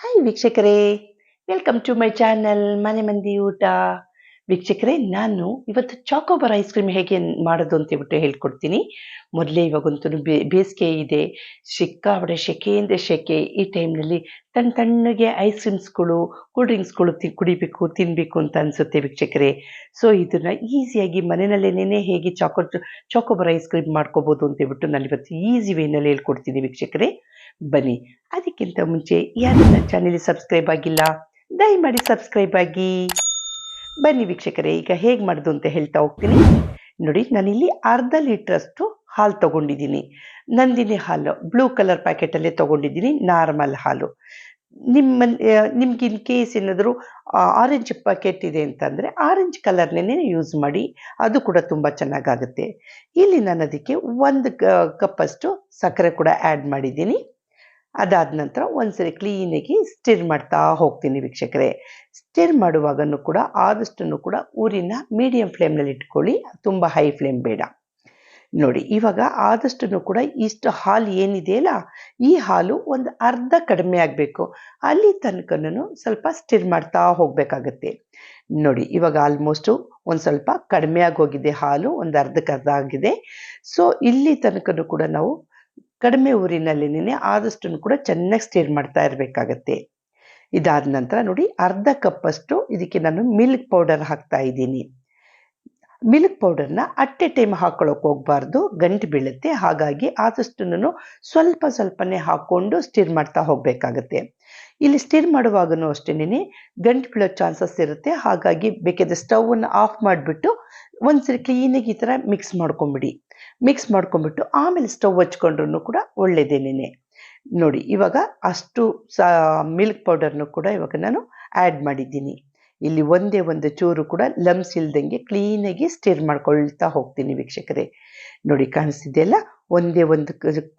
Hi ವೀಕ್ಷಕರೇ welcome to my channel ಮನೆ ಮಂದಿ ಊಟ ವೀಕ್ಷಕರೇ, ನಾನು ಇವತ್ತು ಚಾಕೋಬಾರ್ ಐಸ್ ಕ್ರೀಮ್ ಹೇಗೆ ಮಾಡೋದು ಅಂತ ಹೇಳ್ಬಿಟ್ಟು ಹೇಳ್ಕೊಡ್ತೀನಿ. ಮೊದಲೇ ಇವಾಗಂತೂ ಬೇಸಿಗೆ ಇದೆ. ಸಿಕ್ಕಾಬಡೆ ಅಂದರೆ ಸೆಕೆ ಈ ಟೈಮ್ನಲ್ಲಿ ತಣ್ಣ ತಣ್ಣಗೆ ಐಸ್ ಕ್ರೀಮ್ಸ್ಗಳು ಕೂಲ್ ಡ್ರಿಂಕ್ಸ್ಗಳು ತಿ, ಕುಡಿಬೇಕು ತಿನ್ನಬೇಕು ಅಂತ ಅನಿಸುತ್ತೆ ವೀಕ್ಷಕರೇ. ಸೊ ಇದನ್ನು ಈಸಿಯಾಗಿ ಮನೆಯಲ್ಲೇನೇ ಹೇಗೆ ಚಾಕೋ, ಚಾಕೋಬಾರ್ ಐಸ್ ಕ್ರೀಮ್ ಮಾಡ್ಕೋಬೋದು ಅಂತ ಹೇಳ್ಬಿಟ್ಟು ನಾನು ಇವತ್ತು ಈಸಿ ವೇನಲ್ಲಿ ಹೇಳ್ಕೊಡ್ತೀನಿ ವೀಕ್ಷಕರೇ. ಬನ್ನಿ, ಅದಕ್ಕಿಂತ ಮುಂಚೆ ಯಾರು ನನ್ನ ಚಾನೆಲ್ ಸಬ್ಸ್ಕ್ರೈಬ್ ಆಗಿಲ್ಲ, ದಯಮಾಡಿ ಸಬ್ಸ್ಕ್ರೈಬ್ ಆಗಿ. ಬನ್ನಿ ವೀಕ್ಷಕರೇ, ಈಗ ಹೇಗೆ ಮಾಡೋದು ಅಂತ ಹೇಳ್ತಾ ಹೋಗ್ತೀನಿ. ನೋಡಿ, ನಾನಿಲ್ಲಿ ಅರ್ಧ ಲೀಟ್ರಷ್ಟು ಹಾಲು ತಗೊಂಡಿದ್ದೀನಿ. ನಂದಿನಿ ಹಾಲು, ಬ್ಲೂ ಕಲರ್ ಪ್ಯಾಕೆಟಲ್ಲೇ ತಗೊಂಡಿದ್ದೀನಿ, ನಾರ್ಮಲ್ ಹಾಲು. ನಿಮ್ಮ ನಿಮ್ಗೆ ಇನ್ ಕೇಸ್ ಏನಾದರೂ ಆರೆಂಜ್ ಪ್ಯಾಕೆಟ್ ಇದೆ ಅಂತಂದರೆ, ಆರೆಂಜ್ ಕಲರ್ನೇ ಯೂಸ್ ಮಾಡಿ, ಅದು ಕೂಡ ತುಂಬ ಚೆನ್ನಾಗಾಗುತ್ತೆ. ಇಲ್ಲಿ ನಾನು ಅದಕ್ಕೆ ಒಂದು ಕಪ್ಪಷ್ಟು ಸಕ್ಕರೆ ಕೂಡ ಆ್ಯಡ್ ಮಾಡಿದ್ದೀನಿ. ಅದಾದ ನಂತರ ಒಂದ್ಸರಿ ಕ್ಲೀನಾಗಿ ಸ್ಟಿರ್ ಮಾಡ್ತಾ ಹೋಗ್ತೀನಿ ವೀಕ್ಷಕರೆ. ಸ್ಟಿರ್ ಮಾಡುವಾಗನೂ ಕೂಡ ಆದಷ್ಟು ಕೂಡ ಊರಿನ ಮೀಡಿಯಂ ಫ್ಲೇಮ್ನಲ್ಲಿ ಇಟ್ಕೊಳ್ಳಿ, ತುಂಬ ಹೈ ಫ್ಲೇಮ್ ಬೇಡ. ನೋಡಿ, ಇವಾಗ ಆದಷ್ಟು ಕೂಡ ಇಷ್ಟು ಹಾಲು ಏನಿದೆಯಲ್ಲ ಈ ಹಾಲು ಒಂದು ಅರ್ಧ ಕಡಿಮೆ ಆಗಬೇಕು. ಅಲ್ಲಿ ತನಕನೂ ಸ್ವಲ್ಪ ಸ್ಟಿರ್ ಮಾಡ್ತಾ ಹೋಗಬೇಕಾಗತ್ತೆ. ನೋಡಿ, ಇವಾಗ ಆಲ್ಮೋಸ್ಟು ಒಂದು ಸ್ವಲ್ಪ ಕಡಿಮೆ ಆಗೋಗಿದೆ ಹಾಲು, ಒಂದು ಅರ್ಧಕ್ಕೆ ಅರ್ಧ ಆಗಿದೆ. ಸೊ ಇಲ್ಲಿ ತನಕನೂ ಕೂಡ ನಾವು ಕಡಿಮೆ ಊರಿನಲ್ಲಿನೇ ಆದಷ್ಟು ಕೂಡ ಚೆನ್ನಾಗಿ ಸ್ಟೇರ್ ಮಾಡ್ತಾ ಇರಬೇಕಾಗತ್ತೆ. ಇದಾದ ನಂತರ ನೋಡಿ ಅರ್ಧ ಕಪ್ಪಷ್ಟು ಇದಕ್ಕೆ ನಾನು ಮಿಲ್ಕ್ ಪೌಡರ್ ಹಾಕ್ತಾ ಇದ್ದೀನಿ. ಮಿಲ್ಕ್ ಪೌಡರ್ನ ಅಟ್ಟೆ ಟೈಮ್ ಹಾಕೊಳ್ಳೋಕೆ ಹೋಗಬಾರ್ದು, ಗಂಟು ಬೀಳುತ್ತೆ. ಹಾಗಾಗಿ ಆದಷ್ಟು ಸ್ವಲ್ಪ ಸ್ವಲ್ಪನೇ ಹಾಕ್ಕೊಂಡು ಸ್ಟಿರ್ ಮಾಡ್ತಾ ಹೋಗಬೇಕಾಗತ್ತೆ. ಇಲ್ಲಿ ಸ್ಟಿರ್ ಮಾಡುವಾಗನೂ ಅಷ್ಟೇನೆ ಗಂಟು ಬೀಳೋ ಚಾನ್ಸಸ್ ಇರುತ್ತೆ. ಹಾಗಾಗಿ ಬೇಕಾದ್ರೆ ಸ್ಟವನ್ನು ಆಫ್ ಮಾಡಿಬಿಟ್ಟು ಒಂದ್ಸರಿ ಕ್ಲೀನಾಗಿ ಈ ಥರ ಮಿಕ್ಸ್ ಮಾಡ್ಕೊಂಬಿಡಿ. ಮಿಕ್ಸ್ ಮಾಡ್ಕೊಂಡ್ಬಿಟ್ಟು ಆಮೇಲೆ ಸ್ಟವ್ ಹಚ್ಕೊಂಡ್ರು ಕೂಡ ಒಳ್ಳೆಯದೇನೇ ನೋಡಿ, ಇವಾಗ ಅಷ್ಟು ಸಾ ಮಿಲ್ಕ್ ಪೌಡರ್ನು ಕೂಡ ಇವಾಗ ನಾನು ಆ್ಯಡ್ ಮಾಡಿದ್ದೀನಿ. ಇಲ್ಲಿ ಒಂದೇ ಒಂದು ಚೂರು ಕೂಡ ಲಮ್ಸ್ ಇಲ್ದಂಗೆ ಕ್ಲೀನಾಗಿ ಸ್ಟಿರ್ ಮಾಡ್ಕೊಳ್ತಾ ಹೋಗ್ತೀನಿ ವೀಕ್ಷಕರೇ. ನೋಡಿ, ಕಾಣಿಸ್ತಿದೆಯಲ್ಲ? ಒಂದೇ ಒಂದು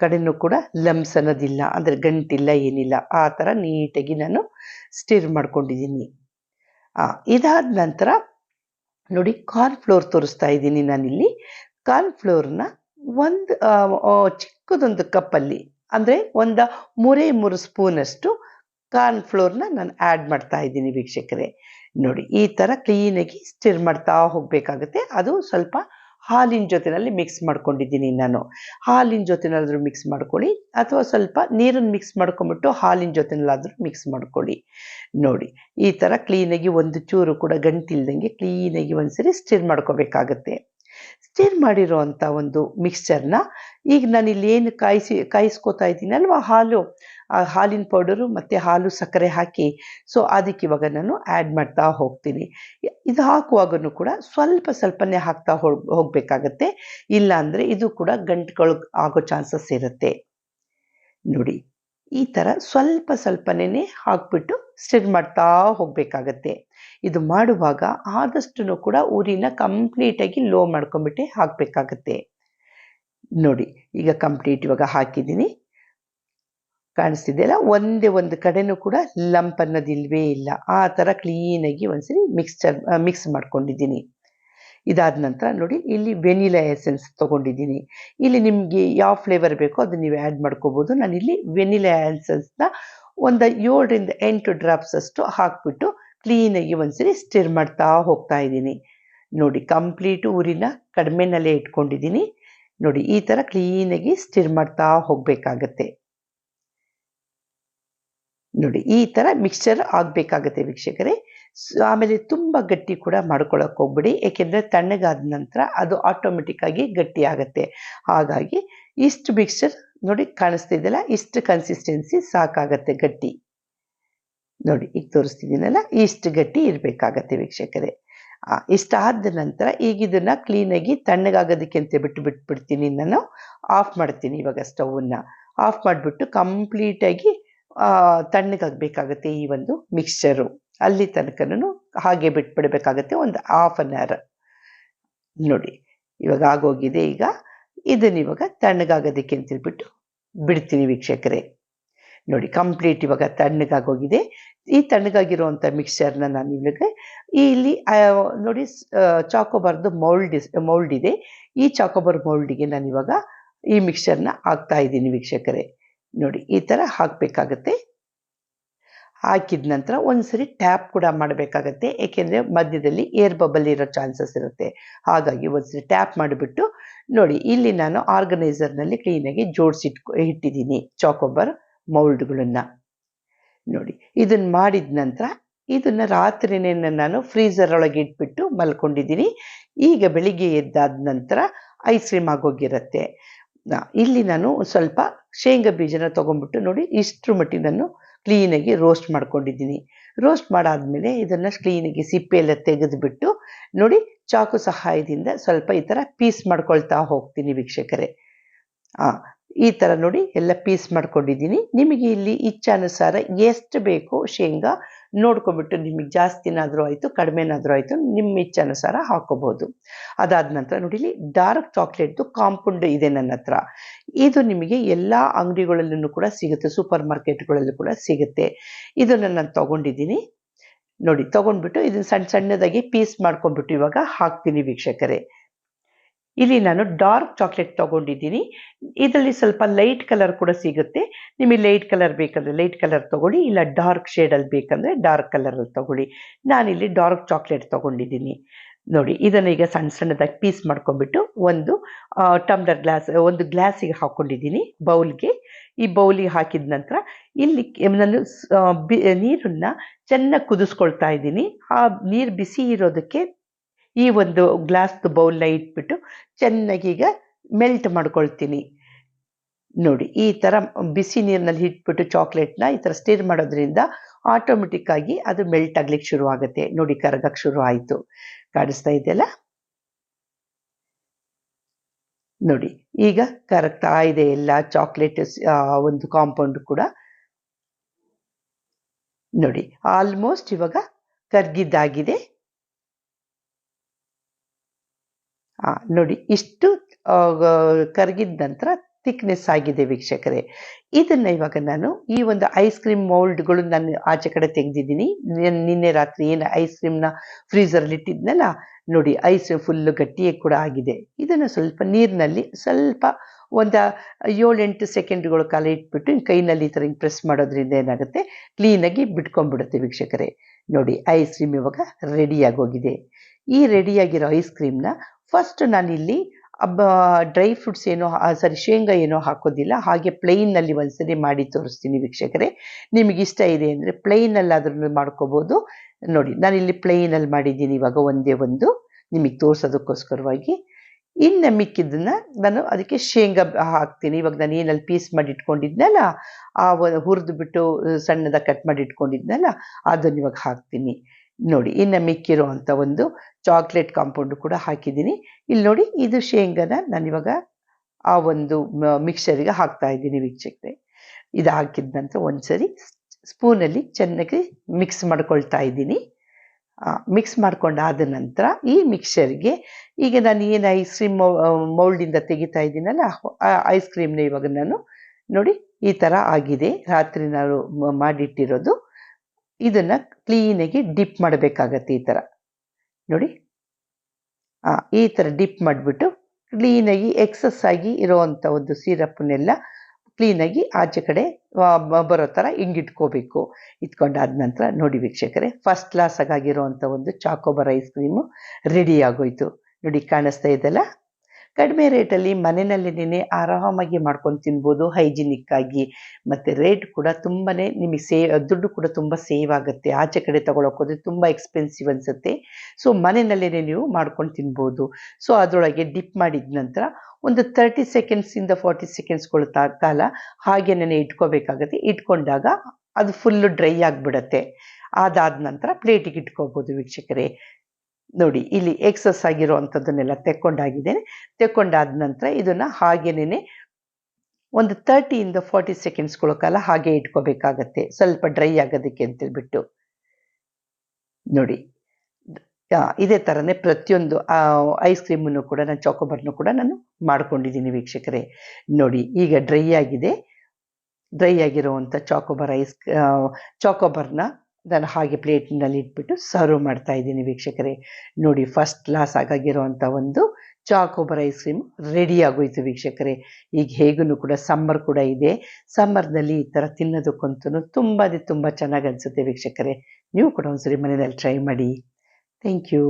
ಕಡೆನೂ ಕೂಡ ಲಮ್ಸ್ ಅನ್ನೋದಿಲ್ಲ, ಅಂದರೆ ಗಂಟಿಲ್ಲ, ಏನಿಲ್ಲ. ಆ ಥರ ನೀಟಾಗಿ ನಾನು ಸ್ಟಿರ್ ಮಾಡ್ಕೊಂಡಿದ್ದೀನಿ. ಇದಾದ ನಂತರ ನೋಡಿ ಕಾರ್ನ್ ಫ್ಲೋರ್ ತೋರಿಸ್ತಾ ಇದ್ದೀನಿ ನಾನಿಲ್ಲಿ. ಕಾರ್ನ್ ಫ್ಲೋರ್ನ ಒಂದು ಚಿಕ್ಕದೊಂದು ಕಪ್ಪಲ್ಲಿ, ಅಂದರೆ ಒಂದು ಮೂರೇ ಮೂರು ಸ್ಪೂನಷ್ಟು ಕಾರ್ನ್ ಫ್ಲೋರ್ನ ನಾನು ಆ್ಯಡ್ ಮಾಡ್ತಾ ಇದ್ದೀನಿ ವೀಕ್ಷಕರೇ. ನೋಡಿ, ಈ ಥರ ಕ್ಲೀನಾಗಿ ಸ್ಟಿರ್ ಮಾಡ್ತಾ ಹೋಗಬೇಕಾಗುತ್ತೆ. ಅದು ಸ್ವಲ್ಪ ಹಾಲಿನ ಜೊತೆನಲ್ಲಿ ಮಿಕ್ಸ್ ಮಾಡ್ಕೊಂಡಿದ್ದೀನಿ ನಾನು. ಹಾಲಿನ ಜೊತೆನಾದರೂ ಮಿಕ್ಸ್ ಮಾಡ್ಕೊಳ್ಳಿ, ಅಥವಾ ಸ್ವಲ್ಪ ನೀರನ್ನು ಮಿಕ್ಸ್ ಮಾಡ್ಕೊಂಬಿಟ್ಟು ಹಾಲಿನ ಜೊತೆನಲ್ಲಾದರೂ ಮಿಕ್ಸ್ ಮಾಡ್ಕೊಳ್ಳಿ. ನೋಡಿ, ಈ ಥರ ಕ್ಲೀನಾಗಿ ಒಂದು ಚೂರು ಕೂಡ ಗಂಟಿಲ್ದಂಗೆ ಕ್ಲೀನಾಗಿ ಒಂದು ಸರಿ ಸ್ಟಿರ್ ಮಾಡ್ಕೋಬೇಕಾಗತ್ತೆ. ಸ್ಟಿರ್ ಮಾಡಿರೋ ಅಂಥ ಒಂದು ಮಿಕ್ಸ್ಚರ್ನ ಈಗ ನಾನು ಇಲ್ಲಿ ಏನು ಕಾಯಿಸಿ, ಕಾಯಿಸ್ಕೋತಾ ಇದ್ದೀನಲ್ವ ಹಾಲು, ಆ ಹಾಲಿನ ಪೌಡರು ಮತ್ತು ಹಾಲು ಸಕ್ಕರೆ ಹಾಕಿ. ಸೊ ಅದಕ್ಕೆ ಇವಾಗ ನಾನು ಆ್ಯಡ್ ಮಾಡ್ತಾ ಹೋಗ್ತೀನಿ. ಇದು ಹಾಕುವಾಗೂ ಕೂಡ ಸ್ವಲ್ಪ ಸ್ವಲ್ಪನೇ ಹಾಕ್ತಾ ಹೋಗ್, ಹೋಗಬೇಕಾಗತ್ತೆ. ಇಲ್ಲಾಂದರೆ ಇದು ಕೂಡ ಗಂಟುಗಳು ಆಗೋ ಚಾನ್ಸಸ್ ಇರುತ್ತೆ. ನೋಡಿ, ಈ ಥರ ಸ್ವಲ್ಪ ಸ್ವಲ್ಪನೇ ಹಾಕ್ಬಿಟ್ಟು ಸ್ಟಿರ್ ಮಾಡ್ತಾ ಹೋಗಬೇಕಾಗತ್ತೆ. ಇದು ಮಾಡುವಾಗ ಆದಷ್ಟು ಕೂಡ ಊರಿನ ಕಂಪ್ಲೀಟಾಗಿ ಲೋ ಮಾಡ್ಕೊಂಬಿಟ್ಟೆ ಹಾಕಬೇಕಾಗತ್ತೆ. ನೋಡಿ, ಈಗ ಕಂಪ್ಲೀಟ್ ಇವಾಗ ಹಾಕಿದ್ದೀನಿ. ಕಾಣಿಸ್ತಿದೆಯಲ್ಲ? ಒಂದೇ ಒಂದು ಕಡೆನೂ ಕೂಡ ಲಂಪ್ ಅನ್ನೋದಿಲ್ವೇ ಇಲ್ಲ. ಆ ಥರ ಕ್ಲೀನಾಗಿ ಒಂದ್ಸರಿ ಮಿಕ್ಸ್ಚರ್ ಮಿಕ್ಸ್ ಮಾಡ್ಕೊಂಡಿದ್ದೀನಿ. ಇದಾದ ನಂತರ ನೋಡಿ, ಇಲ್ಲಿ ವೆನಿಲಾ ಎಸೆನ್ಸ್ ತೊಗೊಂಡಿದ್ದೀನಿ. ಇಲ್ಲಿ ನಿಮಗೆ ಯಾವ ಫ್ಲೇವರ್ ಬೇಕೋ ಅದನ್ನ ನೀವು ಆ್ಯಡ್ ಮಾಡ್ಕೋಬೋದು. ನಾನಿಲ್ಲಿ ವೆನಿಲಾ ಎಸೆನ್ಸ್ನ ಒಂದು ಏಳರಿಂದ ಎಂಟು ಡ್ರಾಪ್ಸ್ ಅಷ್ಟು ಹಾಕ್ಬಿಟ್ಟು ಕ್ಲೀನಾಗಿ ಒಂದ್ಸರಿ ಸ್ಟಿರ್ ಮಾಡ್ತಾ ಹೋಗ್ತಾ ಇದ್ದೀನಿ. ನೋಡಿ ಕಂಪ್ಲೀಟು ಊರಿನ ಕಡಿಮೆನಲ್ಲೇ ಇಟ್ಕೊಂಡಿದ್ದೀನಿ. ನೋಡಿ ಈ ಥರ ಕ್ಲೀನಾಗಿ ಸ್ಟಿರ್ ಮಾಡ್ತಾ ಹೋಗಬೇಕಾಗತ್ತೆ. ನೋಡಿ ಈ ಥರ ಮಿಕ್ಸ್ಚರ್ ಆಗಬೇಕಾಗತ್ತೆ ವೀಕ್ಷಕರೇ. ಆಮೇಲೆ ತುಂಬ ಗಟ್ಟಿ ಕೂಡ ಮಾಡ್ಕೊಳಕ್ಕೆ ಹೋಗ್ಬಿಡಿ. ಏಕೆಂದರೆ ತಣ್ಣಗಾದ ನಂತರ ಅದು ಆಟೋಮೆಟಿಕ್ಕಾಗಿ ಗಟ್ಟಿ ಆಗುತ್ತೆ. ಹಾಗಾಗಿ ಇಷ್ಟು ಮಿಕ್ಸ್ಚರ್ ನೋಡಿ ಕಾಣಿಸ್ತಿದೆಯಲ್ಲ ಇಷ್ಟು ಕನ್ಸಿಸ್ಟೆನ್ಸಿ ಸಾಕಾಗತ್ತೆ ಗಟ್ಟಿ. ನೋಡಿ, ಈಗ ತೋರಿಸ್ತಿದ್ದೀನಲ್ಲ? ಇಷ್ಟು ಗಟ್ಟಿ ಇರಬೇಕಾಗತ್ತೆ ವೀಕ್ಷಕರೇ. ಇಷ್ಟಾದ ನಂತರ ಈಗ ಇದನ್ನು ಕ್ಲೀನಾಗಿ ತಣ್ಣಗಾಗೋದಕ್ಕೆ ಅಂತ ಬಿಟ್ಟು ಬಿಟ್ಬಿಡ್ತೀನಿ ನಾನು. ಆಫ್ ಮಾಡ್ತೀನಿ ಇವಾಗ ಸ್ಟವನ್ನು ಆಫ್ ಮಾಡಿಬಿಟ್ಟು ಕಂಪ್ಲೀಟಾಗಿ ತಣ್ಣಗಾಗಬೇಕಾಗತ್ತೆ ಈ ಒಂದು ಮಿಕ್ಸ್ಚರು ಅಲ್ಲಿ ತನಕನೂ ಹಾಗೆ ಬಿಟ್ಬಿಡಬೇಕಾಗತ್ತೆ ಒಂದು ಹಾಫ್ ಅನ್ ಅವರ್ ನೋಡಿ, ಇವಾಗ ಆಗೋಗಿದೆ ಈಗ. ಇದನ್ನ ಇವಾಗ ತಣ್ಣಗಾಗೋದಕ್ಕೆ ಅಂತ ಹೇಳ್ಬಿಟ್ಟು ಬಿಡ್ತೀನಿ ವೀಕ್ಷಕರೇ. ನೋಡಿ ಕಂಪ್ಲೀಟ್ ಇವಾಗ ತಣ್ಣಗಾಗೋಗಿದೆ. ಈ ತಣ್ಣಗಾಗಿರುವಂಥ ಮಿಕ್ಸ್ಚರ್ನ ನಾನು ಇವಾಗ ಇಲ್ಲಿ ನೋಡಿ ಚಾಕೋಬಾರ್ದು ಮೌಲ್ಡ್ ಮೌಲ್ಡ್ ಇದೆ. ಈ ಚಾಕೋಬಾರ್ ಮೌಲ್ಡಿಗೆ ನಾನು ಇವಾಗ ಈ ಮಿಕ್ಸ್ಚರ್ನ ಹಾಕ್ತಾ ಇದ್ದೀನಿ ವೀಕ್ಷಕರೇ. ನೋಡಿ, ಈ ಥರ ಹಾಕಬೇಕಾಗತ್ತೆ. ಹಾಕಿದ ನಂತರ ಒಂದ್ಸರಿ ಟ್ಯಾಪ್ ಕೂಡ ಮಾಡಬೇಕಾಗತ್ತೆ. ಏಕೆಂದರೆ ಮಧ್ಯದಲ್ಲಿ ಏರ್ ಬಬಲ್ ಇರೋ ಚಾನ್ಸಸ್ ಇರುತ್ತೆ. ಹಾಗಾಗಿ ಒಂದ್ಸರಿ ಟ್ಯಾಪ್ ಮಾಡಿಬಿಟ್ಟು ನೋಡಿ, ಇಲ್ಲಿ ನಾನು ಆರ್ಗನೈಸರ್ನಲ್ಲಿ ಕ್ಲೀನಾಗಿ ಜೋಡಿಸಿಟ್ಕೊ ಇಟ್ಟಿದ್ದೀನಿ, ಚಾಕೋಬರ್ ಮೌಲ್ಡ್ಗಳನ್ನು. ನೋಡಿ ಇದನ್ನು ಮಾಡಿದ ನಂತರ ಇದನ್ನು ರಾತ್ರಿನೇ ನಾನು ಫ್ರೀಸರ್ ಒಳಗೆ ಇಟ್ಬಿಟ್ಟು ಮಲ್ಕೊಂಡಿದ್ದೀನಿ. ಈಗ ಬೆಳಿಗ್ಗೆ ಎದ್ದಾದ ನಂತರ ಐಸ್ ಕ್ರೀಮ್ ಆಗೋಗಿರುತ್ತೆ. ಇಲ್ಲಿ ನಾನು ಸ್ವಲ್ಪ ಶೇಂಗಾ ಬೀಜನ ತೊಗೊಂಡ್ಬಿಟ್ಟು ನೋಡಿ, ಇಷ್ಟರ ಮಟ್ಟಿಗೆ ನಾನು ಕ್ಲೀನಾಗಿ ರೋಸ್ಟ್ ಮಾಡ್ಕೊಂಡಿದ್ದೀನಿ. ರೋಸ್ಟ್ ಮಾಡಾದಮೇಲೆ ಇದನ್ನು ಕ್ಲೀನಾಗಿ ಸಿಪ್ಪೆ ಎಲ್ಲ ತೆಗೆದುಬಿಟ್ಟು ನೋಡಿ ಚಾಕು ಸಹಾಯದಿಂದ ಸ್ವಲ್ಪ ಈ ಥರ ಪೀಸ್ ಮಾಡ್ಕೊಳ್ತಾ ಹೋಗ್ತೀನಿ ವೀಕ್ಷಕರೇ. ಆ ಈ ಥರ ನೋಡಿ ಎಲ್ಲ ಪೀಸ್ ಮಾಡ್ಕೊಂಡಿದ್ದೀನಿ. ನಿಮಗೆ ಇಲ್ಲಿ ಇಚ್ಛಾನುಸಾರ ಎಷ್ಟು ಬೇಕೋ ಶೇಂಗಾ ನೋಡ್ಕೊಂಬಿಟ್ಟು ನಿಮಗೆ ಜಾಸ್ತಿನಾದರೂ ಆಯಿತು, ಕಡಿಮೆನಾದರೂ ಆಯಿತು, ನಿಮ್ಮ ಇಚ್ಛಾನುಸಾರ ಹಾಕೋಬಹುದು. ಅದಾದ ನಂತರ ನೋಡಿ ಇಲ್ಲಿ ಡಾರ್ಕ್ ಚಾಕ್ಲೇಟ್ದು ಕಾಂಪೌಂಡ್ ಇದೆ ನನ್ನ ಹತ್ರ. ಇದು ನಿಮಗೆ ಎಲ್ಲ ಅಂಗಡಿಗಳಲ್ಲೂ ಕೂಡ ಸಿಗುತ್ತೆ ಸೂಪರ್ ಮಾರ್ಕೆಟ್ಗಳಲ್ಲೂ ಕೂಡ ಸಿಗುತ್ತೆ. ಇದನ್ನು ನಾನು ತಗೊಂಡಿದ್ದೀನಿ. ನೋಡಿ, ತಗೊಂಡ್ಬಿಟ್ಟು ಇದನ್ನ ಸಣ್ಣ ಸಣ್ಣದಾಗಿ ಪೀಸ್ ಮಾಡ್ಕೊಂಡ್ಬಿಟ್ಟು ಇವಾಗ ಹಾಕ್ತೀನಿ ವೀಕ್ಷಕರೇ. ಇಲ್ಲಿ ನಾನು ಡಾರ್ಕ್ ಚಾಕ್ಲೇಟ್ ತಗೊಂಡಿದ್ದೀನಿ. ಇದರಲ್ಲಿ ಸ್ವಲ್ಪ ಲೈಟ್ ಕಲರ್ ಕೂಡ ಸಿಗುತ್ತೆ. ನಿಮಗೆ ಲೈಟ್ ಕಲರ್ ಬೇಕಂದರೆ ಲೈಟ್ ಕಲರ್ ತಗೊಳ್ಳಿ, ಇಲ್ಲ ಡಾರ್ಕ್ ಶೇಡಲ್ಲಿ ಬೇಕಂದರೆ ಡಾರ್ಕ್ ಕಲರಲ್ಲಿ ತಗೊಳ್ಳಿ. ನಾನಿಲ್ಲಿ ಡಾರ್ಕ್ ಚಾಕ್ಲೇಟ್ ತೊಗೊಂಡಿದ್ದೀನಿ. ನೋಡಿ, ಇದನ್ನು ಈಗ ಸಣ್ಣ ಸಣ್ಣದಾಗಿ ಪೀಸ್ ಮಾಡ್ಕೊಂಡ್ಬಿಟ್ಟು ಒಂದು ಟಮ್ಲರ್ ಗ್ಲಾಸ್ ಒಂದು ಗ್ಲಾಸಿಗೆ ಹಾಕ್ಕೊಂಡಿದ್ದೀನಿ ಬೌಲ್ಗೆ. ಈ ಬೌಲಿಗೆ ಹಾಕಿದ ನಂತರ ಇಲ್ಲಿ ನಾನು ನೀರನ್ನು ಚೆನ್ನಾಗಿ ಕುದಿಸ್ಕೊಳ್ತಾ ಇದ್ದೀನಿ. ಆ, ನೀರು ಬಿಸಿ ಇರೋದಕ್ಕೆ ಈ ಒಂದು ಗ್ಲಾಸ್ದು ಬೌಲ್ನ ಇಟ್ಬಿಟ್ಟು ಚೆನ್ನಾಗಿ ಈಗ ಮೆಲ್ಟ್ ಮಾಡ್ಕೊಳ್ತೀನಿ. ನೋಡಿ, ಈ ಥರ ಬಿಸಿ ನೀರಿನಲ್ಲಿ ಇಟ್ಬಿಟ್ಟು ಚಾಕ್ಲೇಟ್ನ ಈ ಥರ ಸ್ಟಿರ್ ಮಾಡೋದ್ರಿಂದ ಆಟೋಮೆಟಿಕ್ ಆಗಿ ಅದು ಮೆಲ್ಟ್ ಆಗ್ಲಿಕ್ಕೆ ಶುರು ಆಗುತ್ತೆ. ನೋಡಿ, ಕರಗಕ್ಕೆ ಶುರು ಆಯಿತು. ಕಾಣಿಸ್ತಾ ಇದೆಯಲ್ಲ? ನೋಡಿ, ಈಗ ಕರಗ್ತಾ ಇದೆ ಎಲ್ಲ ಚಾಕ್ಲೇಟ್ ಒಂದು ಕಾಂಪೌಂಡ್ ಕೂಡ. ನೋಡಿ ಆಲ್ಮೋಸ್ಟ್ ಇವಾಗ ಕರ್ಗಿದ್ದಾಗಿದೆ ಆ, ನೋಡಿ, ಇಷ್ಟು ಕರಗಿದ ನಂತರ ಥಿಕ್ನೆಸ್ ಆಗಿದೆ ವೀಕ್ಷಕರೇ. ಇದನ್ನು ಇವಾಗ ನಾನು ಈ ಒಂದು ಐಸ್ ಕ್ರೀಮ್ ಮೌಲ್ಡ್ಗಳು ನಾನು ಆಚೆ ಕಡೆ ತೆಗೆದಿದ್ದೀನಿ. ನಿನ್ನೆ ರಾತ್ರಿ ಏನು ಐಸ್ ಕ್ರೀಮ್ನ ಫ್ರೀಸರ್ಲ್ಲಿ ಇಟ್ಟಿದ್ನಲ್ಲ, ನೋಡಿ, ಐಸ್ ಫುಲ್ಲು ಗಟ್ಟಿಯಾಗಿ ಕೂಡ ಆಗಿದೆ. ಇದನ್ನು ಸ್ವಲ್ಪ ನೀರಿನಲ್ಲಿ ಸ್ವಲ್ಪ ಒಂದು ಏಳೆಂಟು ಸೆಕೆಂಡ್ಗಳ ಕಾಲ ಇಟ್ಬಿಟ್ಟು ಕೈನಲ್ಲಿ ಈ ಥರ ಹಿಂಗೆ ಪ್ರೆಸ್ ಮಾಡೋದ್ರಿಂದ ಏನಾಗುತ್ತೆ? ಕ್ಲೀನಾಗಿ ಬಿಟ್ಕೊಂಡ್ಬಿಡುತ್ತೆ ವೀಕ್ಷಕರೇ. ನೋಡಿ, ಐಸ್ ಕ್ರೀಮ್ ಇವಾಗ ರೆಡಿಯಾಗೋಗಿದೆ ಈ ರೆಡಿಯಾಗಿರೋ ಐಸ್ ಕ್ರೀಮ್ನ ಫಸ್ಟ್ ನಾನಿಲ್ಲಿ ಡ್ರೈ ಫ್ರೂಟ್ಸ್ ಏನೋ ಸಾರಿ, ಶೇಂಗಾ ಏನೋ ಹಾಕೋದಿಲ್ಲ. ಹಾಗೆ ಪ್ಲೈನಲ್ಲಿ ಒಂದ್ಸರಿ ಮಾಡಿ ತೋರಿಸ್ತೀನಿ ವೀಕ್ಷಕರೇ. ನಿಮಗೆ ಇಷ್ಟ ಇದೆ ಅಂದರೆ ಪ್ಲೈನಲ್ಲಾದ್ರೂ ಮಾಡ್ಕೋಬೋದು. ನೋಡಿ, ನಾನಿಲ್ಲಿ ಪ್ಲೈನಲ್ಲಿ ಮಾಡಿದ್ದೀನಿ ಇವಾಗ ಒಂದೇ ಒಂದು. ನಿಮಗೆ ತೋರಿಸೋದಕ್ಕೋಸ್ಕರವಾಗಿ. ಇನ್ನು ಮಿಕ್ಕಿದ್ದನ್ನು ನಾನು ಅದಕ್ಕೆ ಶೇಂಗಾ ಹಾಕ್ತೀನಿ. ಇವಾಗ ನಾನು ಏನಲ್ಲಿ ಪೀಸ್ ಮಾಡಿ ಇಟ್ಕೊಂಡಿದ್ನಲ್ಲ ಆ ಹುರಿದು ಬಿಟ್ಟು ಸಣ್ಣದಾಗಿ ಕಟ್ ಮಾಡಿ ಇಟ್ಕೊಂಡಿದ್ನಲ್ಲ ಅದನ್ನು ಇವಾಗ ಹಾಕ್ತೀನಿ. ನೋಡಿ, ಇನ್ನು ಮಿಕ್ಕಿರೋ ಅಂಥ ಒಂದು ಚಾಕ್ಲೇಟ್ ಕಾಂಪೌಂಡ್ ಕೂಡ ಹಾಕಿದ್ದೀನಿ. ಇಲ್ಲಿ ನೋಡಿ, ಇದು ಶೇಂಗಾನ ಇವಾಗ ಆ ಒಂದು ಮಿಕ್ಸರಿಗೆ ಹಾಕ್ತಾ ಇದ್ದೀನಿ ವೀಕ್ಷಕ್ಕೆ ಇದು ಹಾಕಿದ ನಂತರ ಒಂದ್ಸರಿ ಸ್ಪೂನಲ್ಲಿ ಚೆನ್ನಾಗಿ ಮಿಕ್ಸ್ ಮಾಡ್ಕೊಳ್ತಾ ಇದ್ದೀನಿ. ಮಿಕ್ಸ್ ಮಾಡ್ಕೊಂಡಾದ ನಂತರ ಈ ಮಿಕ್ಸರ್ಗೆ ಈಗ ನಾನು ಏನು ಐಸ್ ಕ್ರೀಮ್ ಮೌಲ್ಡಿಂದ ತೆಗಿತಾ ಇದ್ದೀನಲ್ಲ ಐಸ್ ಕ್ರೀಮ್ನ ಇವಾಗ ನಾನು ನೋಡಿ ಈ ಥರ ಆಗಿದೆ. ರಾತ್ರಿ ನಾನು ಮಾಡಿಟ್ಟಿರೋದು. ಇದನ್ನು ಕ್ಲೀನಾಗಿ ಡಿಪ್ ಮಾಡಬೇಕಾಗತ್ತೆ ಈ ಥರ ನೋಡಿ ಈ ಥರ ಡಿಪ್ ಮಾಡಿಬಿಟ್ಟು ಕ್ಲೀನಾಗಿ ಎಕ್ಸಸ್ ಆಗಿ ಇರೋವಂಥ ಒಂದು ಸಿರಪ್ನೆಲ್ಲ ಕ್ಲೀನಾಗಿ ಆಚೆ ಕಡೆ ಬರೋ ಥರ ಹಿಂಗಿಟ್ಕೋಬೇಕು. ಇಟ್ಕೊಂಡಾದ ನಂತರ ನೋಡಿ ವೀಕ್ಷಕರೇ ಫಸ್ಟ್ ಕ್ಲಾಸ್ ಆಗಿರೋವಂಥ ಒಂದು ಚಾಕೋಬರ್ ಐಸ್ ಕ್ರೀಮು ರೆಡಿ ಆಗೋಯ್ತು. ನೋಡಿ ಕಾಣಿಸ್ತಾ ಇದೆಲ್ಲ ಕಡಿಮೆ ರೇಟಲ್ಲಿ ಮನೆಯಲ್ಲಿನೇ ಆರಾಮಾಗಿ ಮಾಡ್ಕೊಂಡು ತಿನ್ಬೋದು, ಹೈಜಿನಿಕ್ ಆಗಿ. ಮತ್ತು ರೇಟ್ ಕೂಡ ತುಂಬಾ ನಿಮಗೆ ಸೇ, ದುಡ್ಡು ಕೂಡ ತುಂಬ ಸೇವ್ ಆಗುತ್ತೆ. ಆಚೆ ಕಡೆ ಹೋದ್ರೆ ತುಂಬ ಎಕ್ಸ್ಪೆನ್ಸಿವ್ ಅನಿಸುತ್ತೆ. ಸೊ, ಮನೆಯಲ್ಲೇ ನೀವು ಮಾಡ್ಕೊಂಡು ತಿನ್ಬೋದು. ಸೊ, ಅದರೊಳಗೆ ಡಿಪ್ ಮಾಡಿದ ನಂತರ ಒಂದು ತರ್ಟಿ ಸೆಕೆಂಡ್ಸಿಂದ ಫಾರ್ಟಿ ಸೆಕೆಂಡ್ಸ್ಗಳು ಕಾಲ ನೆನೆ ಇಟ್ಕೋಬೇಕಾಗುತ್ತೆ. ಇಟ್ಕೊಂಡಾಗ ಅದು ಫುಲ್ಲು ಡ್ರೈ ಆಗಿಬಿಡತ್ತೆ. ಅದಾದ ನಂತರ ಪ್ಲೇಟಿಗೆ ಇಟ್ಕೋಬೋದು ವೀಕ್ಷಕರೇ. ನೋಡಿ, ಇಲ್ಲಿ ಎಕ್ಸಸ್ ಆಗಿರುವಂಥದ್ದನ್ನೆಲ್ಲ ತೆಕ್ಕೊಂಡಾಗಿದ್ದೇನೆ ತೆಕ್ಕೊಂಡಾಗಿದೆ. ತೆಕ್ಕೊಂಡಾದ ನಂತರ ಇದನ್ನು ಹಾಗೇನೇ ಒಂದು ತರ್ಟಿಯಿಂದ ಫಾರ್ಟಿ ಸೆಕೆಂಡ್ಸ್ಗಳ ಕಾಲ ಹಾಗೆ ಇಟ್ಕೋಬೇಕಾಗತ್ತೆ. ಸ್ವಲ್ಪ ಡ್ರೈ ಆಗೋದಕ್ಕೆ ಅಂತೇಳ್ಬಿಟ್ಟು. ನೋಡಿ ಇದೇ ಥರನೇ ಪ್ರತಿಯೊಂದು ಐಸ್ ಕ್ರೀಮನ್ನು ಕೂಡ, ನಾನು ಚಾಕೋಬಾರ್ನು ಕೂಡ ನಾನು ಮಾಡ್ಕೊಂಡಿದ್ದೀನಿ ವೀಕ್ಷಕರೇ. ನೋಡಿ, ಈಗ ಡ್ರೈ ಆಗಿದೆ. ಡ್ರೈ ಆಗಿರುವಂಥ ಚಾಕೋಬಾರ್ ಐಸ್ ಚಾಕೋಬರ್ನ ನಾನು ಹಾಗೆ ಪ್ಲೇಟ್ನಲ್ಲಿ ಇಟ್ಬಿಟ್ಟು ಸರ್ವ್ ಮಾಡ್ತಾ ಇದ್ದೀನಿ ವೀಕ್ಷಕರೇ. ನೋಡಿ ಫಸ್ಟ್ ಕ್ಲಾಸ್ ಆಗಾಗಿರುವಂಥ ಒಂದು ಚಾಕೋಬರ್ ಐಸ್ ಕ್ರೀಮ್ ರೆಡಿ ಆಗೋಯ್ತು ವೀಕ್ಷಕರೇ. ಈಗ ಹೇಗೂ ಕೂಡ ಸಮ್ಮರ್ ಕೂಡ ಇದೆ. ಸಮ್ಮರ್ನಲ್ಲಿ ಈ ಥರ ತಿನ್ನೋದಕ್ಕಂತೂ ತುಂಬ ತುಂಬ ಚೆನ್ನಾಗಿ ಅನಿಸುತ್ತೆ ವೀಕ್ಷಕರೇ. ನೀವು ಕೂಡ ಒಂದ್ಸರಿ ಮನೆಯಲ್ಲಿ ಟ್ರೈ ಮಾಡಿ. Thank you